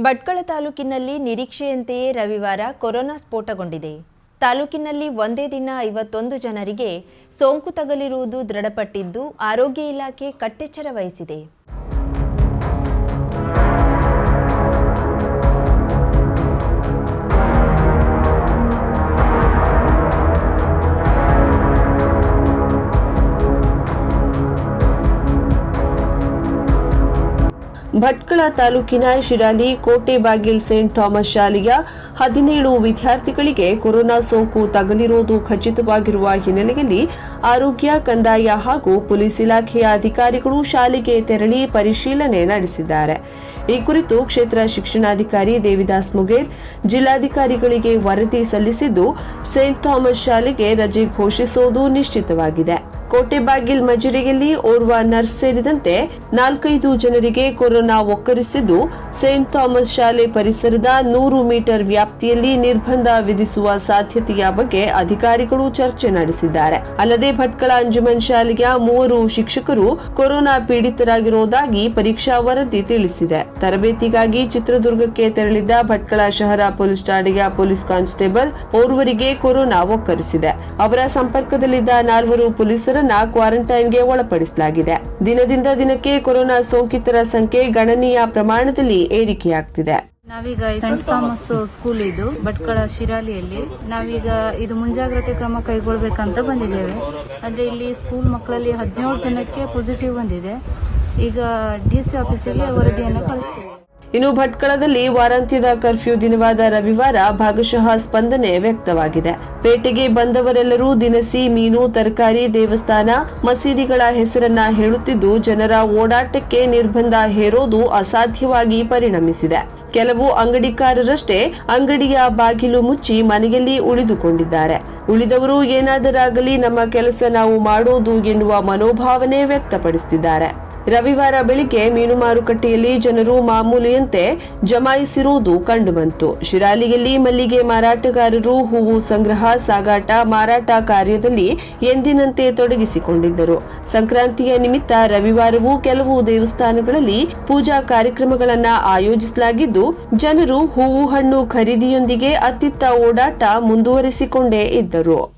ಭಟ್ಕಳ ತಾಲೂಕಿನಲ್ಲಿ ನಿರೀಕ್ಷೆಯಂತೆಯೇ ರವಿವಾರ ಕೊರೋನಾ ಸ್ಫೋಟಗೊಂಡಿದೆ. ತಾಲೂಕಿನಲ್ಲಿ ಒಂದೇ ದಿನ ಐವತ್ತೊಂದು ಜನರಿಗೆ ಸೋಂಕು ತಗಲಿರುವುದು ದೃಢಪಟ್ಟಿದ್ದು, ಆರೋಗ್ಯ ಇಲಾಖೆ ಕಟ್ಟೆಚ್ಚರ ವಹಿಸಿದೆ. ಭಟ್ಕಳ ತಾಲೂಕಿನ ಶಿರಾಲಿ, ಕೋಟೆ ಬಾಗಿಲ್ ಸೇಂಟ್ ಥಾಮಸ್ ಶಾಲೆಯ ಹದಿನೇಳು ವಿದ್ಯಾರ್ಥಿಗಳಿಗೆ ಕೊರೋನಾ ಸೋಂಕು ತಗಲಿರುವುದು ಖಚಿತವಾಗಿರುವ ಹಿನ್ನೆಲೆಯಲ್ಲಿ ಆರೋಗ್ಯ, ಕಂದಾಯ ಹಾಗೂ ಪೊಲೀಸ್ ಇಲಾಖೆಯ ಅಧಿಕಾರಿಗಳು ಶಾಲೆಗೆ ತೆರಳಿ ಪರಿಶೀಲನೆ ನಡೆಸಿದ್ದಾರೆ. ಈ ಕುರಿತು ಕ್ಷೇತ್ರ ಶಿಕ್ಷಣಾಧಿಕಾರಿ ದೇವಿದಾಸ್ ಮುಗೇರ್ ಜಿಲ್ಲಾಧಿಕಾರಿಗಳಿಗೆ ವರದಿ ಸಲ್ಲಿಸಿದ್ದು, ಸೇಂಟ್ ಥಾಮಸ್ ಶಾಲೆಗೆ ರಜೆ ಘೋಷಿಸುವುದು ನಿಶ್ಚಿತವಾಗಿದೆ. ಕೋಟೆಬಾಗಿಲ್ ಮಜುರಿಯಲ್ಲಿ ಓರ್ವ ನರ್ಸ್ ಸೇರಿದಂತೆ ನಾಲ್ಕೈದು ಜನರಿಗೆ ಕೊರೋನಾ ಒಕ್ಕರಿಸಿದ್ದು, ಸೇಂಟ್ ಥಾಮಸ್ ಶಾಲೆ ಪರಿಸರದ ನೂರು ಮೀಟರ್ ವ್ಯಾಪ್ತಿಯಲ್ಲಿ ನಿರ್ಬಂಧ ವಿಧಿಸುವ ಸಾಧ್ಯತೆಯ ಬಗ್ಗೆ ಅಧಿಕಾರಿಗಳು ಚರ್ಚೆ ನಡೆಸಿದ್ದಾರೆ. ಅಲ್ಲದೆ ಭಟ್ಕಳ ಅಂಜುಮನ್ ಶಾಲೆಯ ಮೂವರು ಶಿಕ್ಷಕರು ಕೊರೋನಾ ಪೀಡಿತರಾಗಿರುವುದಾಗಿ ಪರೀಕ್ಷಾ ವರದಿ ತಿಳಿಸಿದೆ. ತರಬೇತಿಗಾಗಿ ಚಿತ್ರದುರ್ಗಕ್ಕೆ ತೆರಳಿದ್ದ ಭಟ್ಕಳ ಶಹರ ಪೊಲೀಸ್ ಠಾಣೆಯ ಪೊಲೀಸ್ ಕಾನ್ಸ್ಟೇಬಲ್ ಓರ್ವರಿಗೆ ಕೊರೋನಾ ಒಕ್ಕರಿಸಿದೆ. ಅವರ ಸಂಪರ್ಕದಲ್ಲಿದ್ದ ನಾಲ್ವರು ಪೊಲೀಸರನ್ನ ಕ್ವಾರಂಟೈನ್ಗೆ ಒಳಪಡಿಸಲಾಗಿದೆ. ದಿನದಿಂದ ದಿನಕ್ಕೆ ಕೊರೋನಾ ಸೋಂಕಿತರ ಸಂಖ್ಯೆ ಗಣನೀಯ ಪ್ರಮಾಣದಲ್ಲಿ ಏರಿಕೆಯಾಗ್ತಿದೆ. ನಾವೀಗ ಸೆಂಟ್ ಥಾಮಸ್ ಸ್ಕೂಲ್ ಇದು, ಭಟ್ಕಳ ಶಿರಾಲಿಯಲ್ಲಿ. ನಾವೀಗ ಇದು ಮುಂಜಾಗ್ರತೆ ಕ್ರಮ ಕೈಗೊಳ್ಬೇಕಂತ ಬಂದಿದ್ದೇವೆ. ಅಂದ್ರೆ ಇಲ್ಲಿ ಸ್ಕೂಲ್ ಮಕ್ಕಳಲ್ಲಿ ಹದಿನೇಳು ಜನಕ್ಕೆ ಪಾಸಿಟಿವ್ ಬಂದಿದೆ. ಈಗ ಡಿ ಸಿ ಆಫೀಸಿಗೆ ವರದಿಯನ್ನು ಕಳಿಸ್ತೇವೆ. ಇನ್ನು ಭಟ್ಕಳದಲ್ಲಿ ವಾರಾಂತ್ಯದ ಕರ್ಫ್ಯೂ ದಿನವಾದ ರವಿವಾರ ಭಾಗಶಃ ಸ್ಪಂದನೆ ವ್ಯಕ್ತವಾಗಿದೆ. ಪೇಟೆಗೆ ಬಂದವರೆಲ್ಲರೂ ದಿನಸಿ, ಮೀನು, ತರಕಾರಿ, ದೇವಸ್ಥಾನ, ಮಸೀದಿಗಳ ಹೆಸರನ್ನ ಹೇಳುತ್ತಿದ್ದು, ಜನರ ಓಡಾಟಕ್ಕೆ ನಿರ್ಬಂಧ ಹೇರೋದು ಅಸಾಧ್ಯವಾಗಿ ಪರಿಣಮಿಸಿದೆ. ಕೆಲವು ಅಂಗಡಿಕಾರರಷ್ಟೇ ಅಂಗಡಿಯ ಬಾಗಿಲು ಮುಚ್ಚಿ ಮನೆಯಲ್ಲಿ ಉಳಿದುಕೊಂಡಿದ್ದಾರೆ. ಉಳಿದವರು ಏನಾದರಾಗಲಿ ನಮ್ಮ ಕೆಲಸ ನಾವು ಮಾಡೋದು ಎನ್ನುವ ಮನೋಭಾವನೆ ವ್ಯಕ್ತಪಡಿಸುತ್ತಿದ್ದಾರೆ ರವಿವಾರ ಬೆಳಿಗ್ಗೆ ಮೀನು ಮಾರುಕಟ್ಟೆಯಲ್ಲಿ ಜನರು ಮಾಮೂಲಿಯಂತೆ ಜಮಾಯಿಸಿರುವುದು ಕಂಡುಬಂತು. ಶಿರಾಲಿಯಲ್ಲಿ ಮಲ್ಲಿಗೆ ಮಾರಾಟಗಾರರು ಹೂವು ಸಂಗ್ರಹ, ಸಾಗಾಟ, ಮಾರಾಟ ಕಾರ್ಯದಲ್ಲಿ ಎಂದಿನಂತೆ ತೊಡಗಿಸಿಕೊಂಡಿದ್ದರು. ಸಂಕ್ರಾಂತಿಯ ನಿಮಿತ್ತ ರವಿವಾರವೂ ಕೆಲವು ದೇವಸ್ಥಾನಗಳಲ್ಲಿ ಪೂಜಾ ಕಾರ್ಯಕ್ರಮಗಳನ್ನು ಆಯೋಜಿಸಲಾಗಿದ್ದು, ಜನರು ಹೂವು ಹಣ್ಣು ಖರೀದಿಯೊಂದಿಗೆ ಅತ್ತಿತ್ತ ಓಡಾಟ ಮುಂದುವರಿಸಿಕೊಂಡೇ ಇದ್ದರು.